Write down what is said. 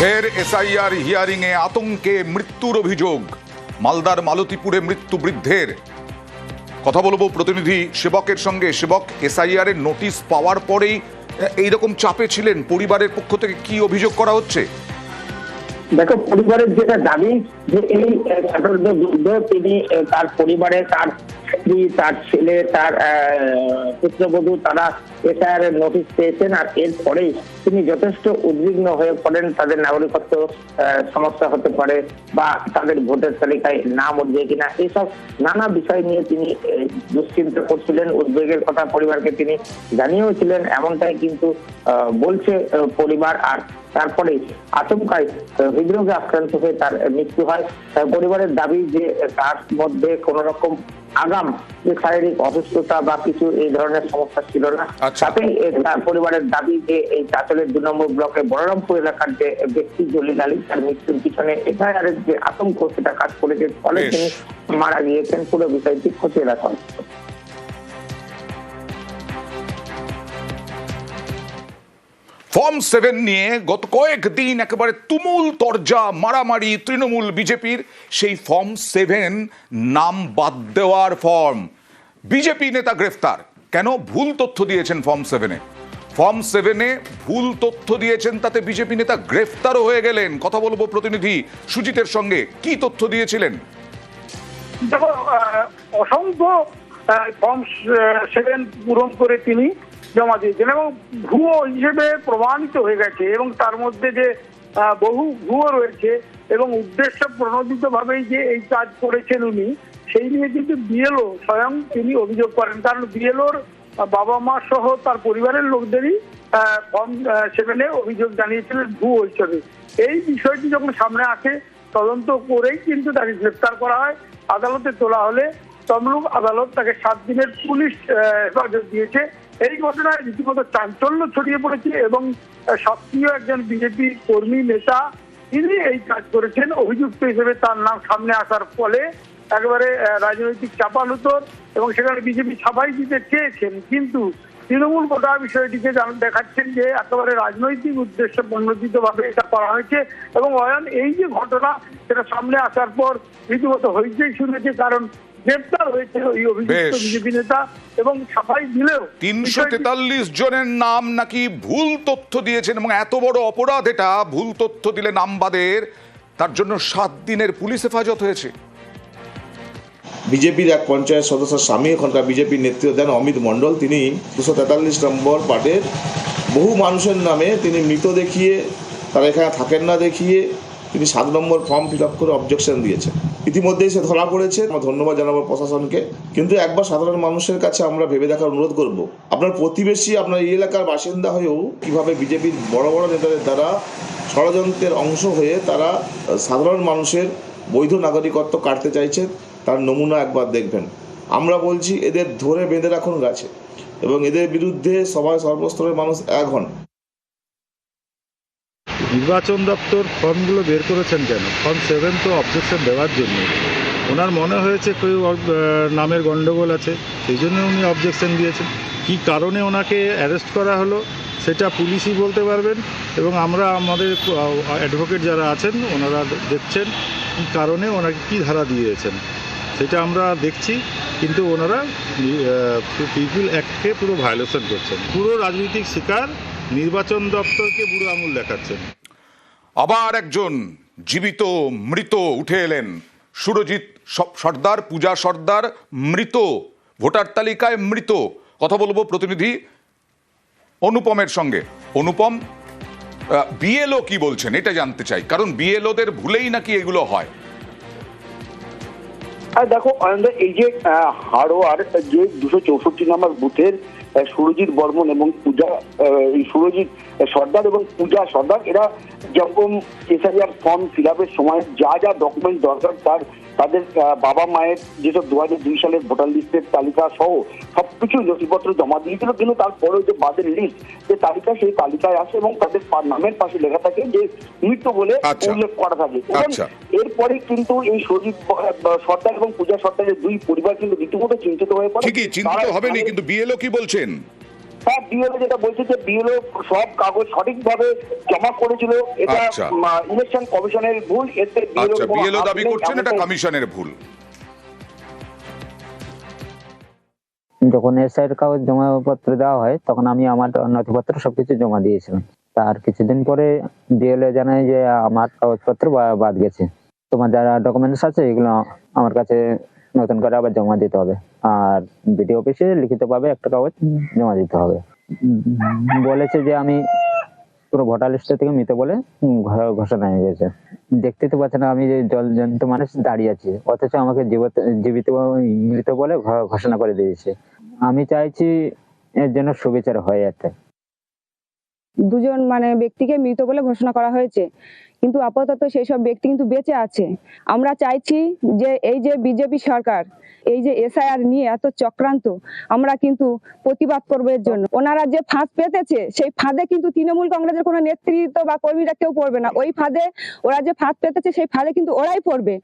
ফের SIR hearing এ আতঙ্কে মৃত্যুর অভিযোগ। মালদার মালতীপুরে মৃত্যু বৃদ্ধের। কথা বলব প্রতিনিধি সেবকের সঙ্গে। সেবক এসআইআর এর নোটিশ পাওয়ার পরেই এই রকম চাপে ছিলেন পরিবারের পক্ষ থেকে কি অভিযোগ করা হচ্ছে? দেখো, পরিবারের যেটা দাবি যে এই তিনি তার পরিবারে তার স্ত্রী, তার ছেলে, তার পুত্রবধূ, তারা এর নোটিশ পেয়েছেন আর এরপরেই তিনি যথেষ্ট উদ্বিগ্ন হয়ে পড়েন। তাদের নাগরিকত্ব সমস্যা হতে পারে বা তাদের ভোটের তালিকায় নাম উঠবে কিনা এইসব নানা বিষয় নিয়ে তিনি দুশ্চিন্তা করছিলেন। উদ্বেগের কথা পরিবারকে তিনি জানিয়েওছিলেন, এমনটাই কিন্তু বলছে পরিবার। আর তারপরে আচমকায় হৃদরোগে আক্রান্ত হয়ে তার মৃত্যু হয়। পরিবারের দাবি যে তার মধ্যে কোন রকম আগাম যে শারীরিক অসুস্থতা বা কিছু এই ধরনের সমস্যা ছিল না আচ্ছা। তাতে তার পরিবারের দাবি যে এই চাঁচলের দু নম্বর ব্লকে বলরামপুর এলাকার যে ব্যক্তি জলিল আলী তার মৃত্যুর পিছনে এফআইআর যে আতঙ্ক সেটা কাজ করেছে। ফলে তিনি মারা গিয়েছেন পুরো বিষয়টি খতিয়ে রাখা হচ্ছে। ফর্ম সেভেন নিয়ে গত কয়েকদিন একেবারে তুমুল তরজা, মারামারি, তৃণমূল, বিজেপির সেই ফর্ম সেভেন নাম বাদ দেওয়ার ফর্ম। বিজেপি নেতা গ্রেফতার। কেন? ভুল তথ্য দিয়েছেন ফর্ম সেভেনে। ফর্ম সেভেনে ভুল তথ্য দিয়েছেন, তাতে বিজেপি নেতা গ্রেফতারও হয়ে গেলেন। কথা বলব প্রতিনিধি সুজিতের সঙ্গে। কি তথ্য দিয়েছিলেন? দেখো অসংখ্য ফর্ম সেভেন পূরণ করে তিনি জমা দিয়েছেন এবং ভুয়ো হিসেবে প্রমাণিত হয়ে গেছে এবং তার মধ্যে যে বহু ভুয়ো রয়েছে এবং উদ্দেশ্য প্রণোদিত ভাবেই যে এই কাজ করেছেন উনি, সেই নিয়ে কিন্তু বিএলও স্বয়ং তিনি অভিযোগ করেন। কারণ বিএলওর বাবা মা সহ তার পরিবারের লোকদেরই ফর্ম সেভেনে অভিযোগ জানিয়েছিলেন ভুয়ো হিসেবে। এই বিষয়টি যখন সামনে আসে, তদন্ত করেই কিন্তু তাকে গ্রেপ্তার করা হয়। আদালতে তোলা হলে তমলুক আদালত তাকে সাত দিনের পুলিশ হেফাজত দিয়েছে। এই ঘটনায় রীতিমতো চাঞ্চল্য ছড়িয়ে পড়েছে এবং সক্রিয় একজন বিজেপি কর্মী, নেতা, তিনি এই কাজ করেছেন। অভিযুক্ত হিসেবে তার নাম সামনে আসার ফলে একেবারে রাজনৈতিক রাজনৈতিক হতো এবং সেখানে বিজেপি ছাপাই দিতে চেয়েছেন। কিন্তু তৃণমূল গোটা বিষয়টিকে দেখাচ্ছেন যে একেবারে রাজনৈতিক উদ্দেশ্য প্রণোদিত ভাবে এটা করা হয়েছে এবং অয়ন, এই যে ঘটনা সেটা সামনে আসার পর রীতিমতো হইচই শুনেছে। কারণ গ্রেপ্তার হয়েছে ওই অভিযুক্ত বিজেপি নেতা এবং ছাপাই দিলেও তিনশো তেতাল্লিশ জনের নাম নাকি ভুল তথ্য দিয়েছেন এবং এত বড় অপরাধ এটা ভুল তথ্য দিলে নামবাদের তার জন্য সাত দিনের পুলিশ হেফাজত হয়েছে। বিজেপির এক পঞ্চায়েত সদস্য স্বামী এখনকার বিজেপির নেতৃত্ব দেন অমিত মণ্ডল। তিনি দুশো তেতাল্লিশ নম্বর পার্টের বহু মানুষের নামে তিনি মৃত দেখিয়ে তারা এখানে থাকেন না দেখিয়ে তিনি সাত নম্বর ফর্ম ফিল আপ করে অবজেকশন দিয়েছেন। ইতিমধ্যেই সে ধরা পড়েছে। আমরা ধন্যবাদ জানাব প্রশাসনকে। কিন্তু একবার সাধারণ মানুষের কাছে আমরা ভেবে দেখার অনুরোধ করব। আপনার প্রতিবেশী, আপনার এই এলাকার বাসিন্দা হয়েও কীভাবে বিজেপির বড় বড় নেতাদের দ্বারা ষড়যন্ত্রের অংশ হয়ে তারা সাধারণ মানুষের বৈধ নাগরিকত্ব কাটতে চাইছে তার নমুনা একবার দেখবেন। আমরা বলছি, এদের ধরে বেঁধে রাখুন গাছে এবং এদের বিরুদ্ধে সবাই সর্বস্তরের মানুষ এক হন। নির্বাচন দপ্তর ফর্মগুলো বের করেছেন কেন? ফর্ম সেভেন তো অবজেকশন দেওয়ার জন্য। ওনার মনে হয়েছে কেউ নামের গণ্ডগোল আছে, সেই জন্য উনি অবজেকশন দিয়েছেন। কী কারণে ওনাকে অ্যারেস্ট করা হলো, সেটা পুলিশই বলতে পারবেন এবং আমরা আমাদের অ্যাডভোকেট যারা আছেন, ওনারা দেখছেন কী কারণে ওনাকে কী ধারা দিয়েছেন। সেটা আমরা দেখছি, কিন্তু ওনারা পিপুল অ্যাক্টকে পুরো ভায়োলেশন করছেন। পুরো রাজনৈতিক শিকার নির্বাচন দপ্তরকে বুড়ো আঙুল দেখাচ্ছেন। আবার একজন জীবিত মৃত উঠে এলেন। সুরজিৎ সর্দার, পূজা সর্দার, মৃত। ভোটার তালিকায় মৃত। কথা বলব প্রতিনিধি অনুপমের সঙ্গে। অনুপম বিএলও কি বলছেন এটা জানতে চাই, কারণ বিএলওদের ভুলেই নাকি এগুলো হয়। আর দেখো অয়নদা, এই যে হাড়োয়ার যে দুশো চৌষট্টি নম্বর বুথের সুরজিৎ বর্মন এবং পূজা সুরজিৎ সর্দার এবং পূজা সর্দার এরা যেরকম এসআইআর ফর্ম ফিল সময় যা যা ডকুমেন্ট দরকার তার তাদের বাবা মায়ের যেসব দু হাজার দুই সালের ভোটার লিস্টের তালিকা সহ সবকিছু নথিপত্র জমা দিয়েছিল কিন্তু তারপরেও যে বাদের লিস্ট যে তালিকা সেই তালিকায় আসে এবং তাদের নামের পাশে লেখা থাকে যে মৃত্যু বলে আচ্ছা। উল্লেখ করা থাকে এবং আচ্ছা। এরপরে কিন্তু এই সজীব সর্দার এবং পূজা সর্দারের দুই পরিবার কিন্তু রীতিমতো চিন্তিত হয়ে পড়ে ঠিকই চিন্তিত হবেনি কিন্তু বিএলও কি বলছেন হ্যাঁ বিএলও যেটা বলছে যে বিএলও সব কাগজ সঠিকভাবে জমা করেছিল এটা আচ্ছা। ইলেকশন কমিশনের ভুল এতে BLO আচ্ছা বিএলও দাবি করছেন এটা কমিশনের ভুল। যখন এসআইয়ের কাগজ জমাপত্র দেওয়া হয় তখন আমি আমার নথিপত্র সবকিছু জমা দিয়েছিলাম। তার কিছুদিন পরে ডিএলএ জানায় যে আমার কাগজপত্র বা- বাদ গেছে। তোমার যারা ডকুমেন্টস আছে এগুলো আমার কাছে নতুন করে আবার জমা দিতে হবে। আর বিডি অফিসে লিখিত লিখিতভাবে একটা কাগজ জমা দিতে হবে। বলেছে যে আমি পুরো ভোটার লিস্ট থেকে মিতে বলে ঘোষণা হয়ে গেছে। দেখতে তো পাচ্ছেন আমি যে জল জন্ত মানুষ দাঁড়িয়ে আছি। অথচ আমাকে জীবিত জীবিত মৃত বলে ঘোষণা করে দিয়েছে। আমি চাইছি এর জন্য সুবিচার হয় একটা দুজন মানে ব্যক্তিকে মৃত বলে ঘোষণা করা হয়েছে। কিন্তু আপাতত সেই সব ব্যক্তি কিন্তু বেঁচে আছে। আমরা চাইছি যে এই যে বিজেপি সরকার, এই যে এসআইআর নিয়ে এত চক্রান্ত, আমরা কিন্তু প্রতিবাদ করব এর জন্য। ওনারা যে ফাঁদ পেতেছে, সেই ফাঁদে কিন্তু তৃণমূল কংগ্রেসের কোনো নেতৃত্ব বা কর্মীরা কেউ পড়বে না। ওই ফাঁদে ওরা যে ফাঁদ পেতেছে, সেই ফাঁদে কিন্তু ওরাই পড়বে।